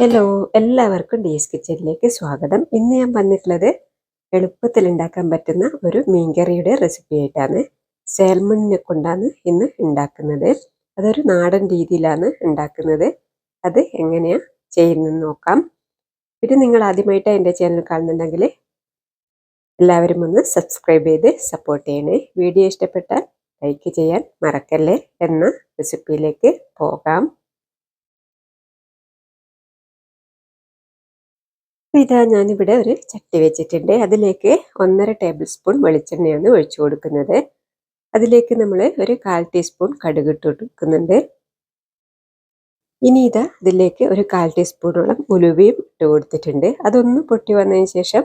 Hello എല്ലാവർക്കും ഡീസ് കിച്ചണിലേക്ക് സ്വാഗതം. ഇന്ന് ഞാൻ വന്നിട്ടുള്ളത് എളുപ്പത്തിൽ ഉണ്ടാക്കാൻ പറ്റുന്ന ഒരു മീൻകറിയുടെ റെസിപ്പി ആയിട്ടാണ്. സാൽമണിനെ കൊണ്ടാണ് ഇന്ന് ഉണ്ടാക്കുന്നത്. അതൊരു നാടൻ രീതിയിലാണ് ഉണ്ടാക്കുന്നത്. അത് എങ്ങനെയാണ് ചെയ്യുന്നതെന്ന് നോക്കാം. പിന്നെ നിങ്ങൾ ആദ്യമായിട്ട് എന്റെ ചാനൽ കാണുന്നുണ്ടെങ്കിൽ എല്ലാവരും ഒന്ന് സബ്സ്ക്രൈബ് ചെയ്ത് സപ്പോർട്ട് ചെയ്യണേ. വീഡിയോ ഇഷ്ടപ്പെട്ടാൽ ലൈക്ക് ചെയ്യാൻ മറക്കല്ലേ? എന്ന റെസിപ്പിയിലേക്ക് പോകാം. ഇതാ ഞാനിവിടെ ഒരു ചട്ടി വെച്ചിട്ടുണ്ട്. അതിലേക്ക് ഒന്നര ടേബിൾ സ്പൂൺ വെളിച്ചെണ്ണയാണ് ഒഴിച്ചു കൊടുക്കുന്നത്. അതിലേക്ക് നമ്മൾ ഒരു കാൽ ടീസ്പൂൺ കടുക് ഇട്ട് കൊടുക്കുന്നുണ്ട്. ഇനി ഇതാ ഇതിലേക്ക് ഒരു കാൽ ടീസ്പൂണോളം ഉലുവയും ഇട്ട് കൊടുത്തിട്ടുണ്ട്. അതൊന്ന് പൊട്ടി വന്നതിന് ശേഷം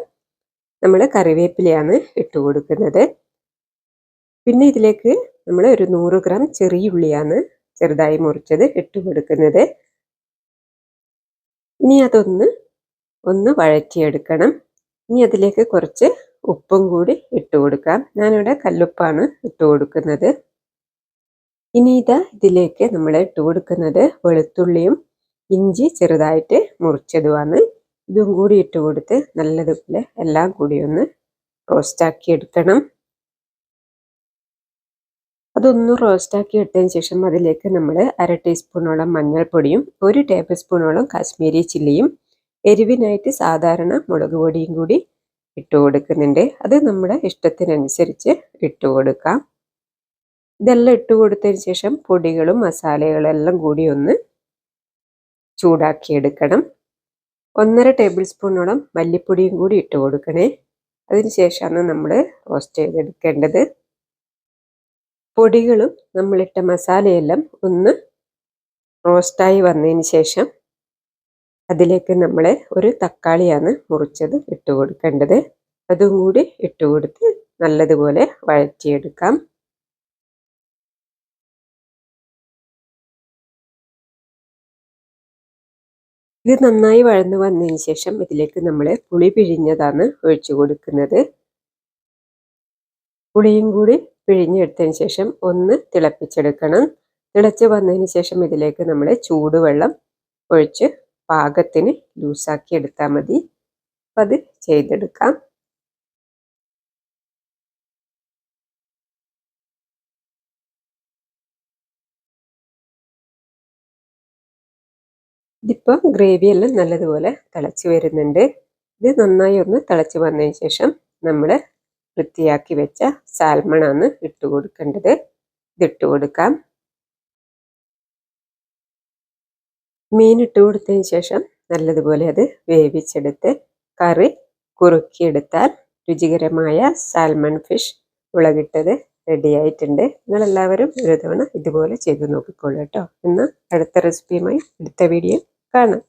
നമ്മൾ കറിവേപ്പിലയാണ് ഇട്ട് കൊടുക്കുന്നത്. പിന്നെ ഇതിലേക്ക് നമ്മൾ ഒരു നൂറ് ഗ്രാം ചെറിയ ഉള്ളിയാണ് ചെറുതായി മുറിച്ചത് ഇട്ട് കൊടുക്കുന്നത്. ഇനി അതൊന്ന് ഒന്ന് വഴറ്റിയെടുക്കണം. ഇനി അതിലേക്ക് കുറച്ച് ഉപ്പും കൂടി ഇട്ട് കൊടുക്കാം. ഞാനിവിടെ കല്ലുപ്പാണ് ഇട്ട് കൊടുക്കുന്നത്. ഇനി ഇതാ ഇതിലേക്ക് നമ്മൾ ഇട്ട് കൊടുക്കുന്നത് വെളുത്തുള്ളിയും ഇഞ്ചി ചെറുതായിട്ട് മുറിച്ചതുമാണ്. ഇതും കൂടി ഇട്ട് കൊടുത്ത് നല്ലതുപോലെ എല്ലാം കൂടി ഒന്ന് റോസ്റ്റാക്കി എടുക്കണം. അതൊന്ന് റോസ്റ്റാക്കി എടുത്തതിന് ശേഷം അതിലേക്ക് നമ്മൾ അര ടീസ്പൂണോളം മഞ്ഞൾപ്പൊടിയും ഒരു ടേബിൾ സ്പൂണോളം കാശ്മീരി ചില്ലിയും എരിവിനായിട്ട് സാധാരണ മുളക് പൊടിയും കൂടി ഇട്ട് കൊടുക്കുന്നുണ്ട്. അത് നമ്മുടെ ഇഷ്ടത്തിനനുസരിച്ച് ഇട്ട് കൊടുക്കാം. ഇതെല്ലാം ഇട്ട് കൊടുത്തതിന് ശേഷം പൊടികളും മസാലകളെല്ലാം കൂടി ഒന്ന് ചൂടാക്കിയെടുക്കണം. ഒന്നര ടേബിൾ സ്പൂണോളം മല്ലിപ്പൊടിയും കൂടി ഇട്ട് കൊടുക്കണേ. അതിനുശേഷമാണ് നമ്മൾ റോസ്റ്റ് ചെയ്തെടുക്കേണ്ടത്. പൊടികളും നമ്മളിട്ട മസാലയെല്ലാം ഒന്ന് റോസ്റ്റായി വന്നതിന് ശേഷം അതിലേക്ക് നമ്മൾ ഒരു തക്കാളിയാണ് മുറിച്ചത് ഇട്ട് കൊടുക്കേണ്ടത്. അതും കൂടി ഇട്ട് കൊടുത്ത് നല്ലതുപോലെ വഴറ്റിയെടുക്കാം. ഇത് നന്നായി വഴന്നു വന്നതിന് ശേഷം ഇതിലേക്ക് നമ്മൾ പുളി പിഴിഞ്ഞതാണ് ഒഴിച്ചു കൊടുക്കുന്നത്. പുളിയും കൂടി പിഴിഞ്ഞെടുത്തതിന് ശേഷം ഒന്ന് തിളപ്പിച്ചെടുക്കണം. തിളച്ച് വന്നതിന് ശേഷം ഇതിലേക്ക് നമ്മൾ ചൂടുവെള്ളം ഒഴിച്ച് പാകത്തിന് ലൂസാക്കി എടുത്താൽ മതി. അപ്പം അത് ചെയ്തെടുക്കാം. ഇതിപ്പോൾ ഗ്രേവിയെല്ലാം നല്ലതുപോലെ തിളച്ച് വരുന്നുണ്ട്. ഇത് നന്നായി ഒന്ന് തിളച്ച് വന്നതിന് ശേഷം നമ്മൾ വൃത്തിയാക്കി വെച്ച സാൽമണാണ് ഇട്ട് കൊടുക്കേണ്ടത്. ഇതിട്ട് കൊടുക്കാം. മീൻ ഇട്ട് കൊടുത്തതിന് ശേഷം നല്ലതുപോലെ അത് വേവിച്ചെടുത്ത് കറി കുറുക്കിയെടുത്താൽ രുചികരമായ സാൽമൺ ഫിഷ് മുളകിട്ടത് റെഡിയായിട്ടുണ്ട് നിങ്ങളെല്ലാവരും ഒരു തവണ ഇതുപോലെ ചെയ്ത് നോക്കിക്കോളൂ കേട്ടോ. എന്നാൽ അടുത്ത റെസിപ്പിയുമായി അടുത്ത വീഡിയോ കാണാം.